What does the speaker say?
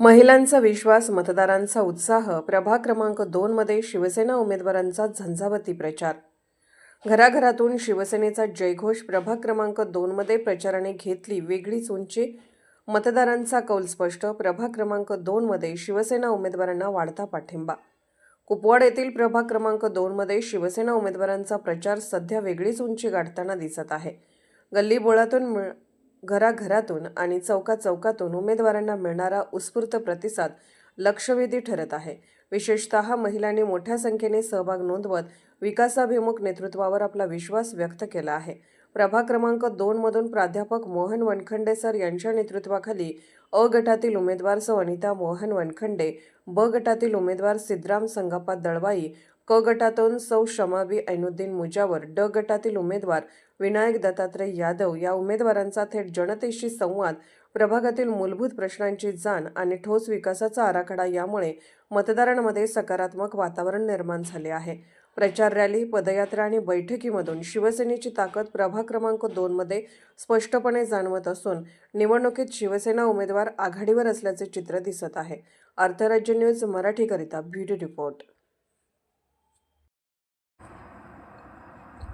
महिलांचा विश्वास मतदारांचा उत्साह प्रभाग क्रमांक दोनमध्ये शिवसेना उमेदवारांचा झंझावती प्रचार. घराघरातून शिवसेनेचा जयघोष प्रभाग क्रमांक दोनमध्ये प्रचाराने घेतली वेगळीच उंची. मतदारांचा कौल स्पष्ट प्रभाग क्रमांक दोनमध्ये शिवसेना उमेदवारांना वाढता पाठिंबा. कुपवाड येथील प्रभाग क्रमांक दोनमध्ये शिवसेना उमेदवारांचा प्रचार सध्या वेगळीच उंची गाठताना दिसत आहे. गल्लीबोळातून मिळ घराघरातून आणि चौका चौकातून उमेदवारांना मिळणारा उत्स्फूर्त प्रतिसाद लक्षवेधी ठरत आहे. विशेषतः महिलांनी मोठ्या संख्येने सहभाग नोंदवत विकासाभिमुख नेतृत्वावर आपला विश्वास व्यक्त केला आहे. प्रभाग क्रमांक दोनमधून प्राध्यापक मोहन वनखंडे सर यांच्या नेतृत्वाखाली अ गटातील उमेदवार सौ अनिता मोहन वनखंडे ब गटातील उमेदवार सिद्धराम संगाप्पा दळवाई क गटातून सौ शमाबी ऐनुद्दीन मुजावर ड गटातील उमेदवार विनायक दत्तात्रय यादव या उमेदवारांचा थेट जनतेशी संवाद प्रभागातील मूलभूत प्रश्नांची जाण आणि ठोस विकासाचा आराखडा यामुळे मतदारांमध्ये सकारात्मक वातावरण निर्माण झाले आहे. प्रचार रॅली पदयात्रा आणि बैठकीमधून शिवसेनेची ताकद प्रभाग क्रमांक दोनमध्ये स्पष्टपणे जाणवत असून निवडणुकीत शिवसेना उमेदवार आघाडीवर असल्याचे चित्र दिसत आहे. अर्थराज्य न्यूज मराठीकरिता ब्युटी रिपोर्ट.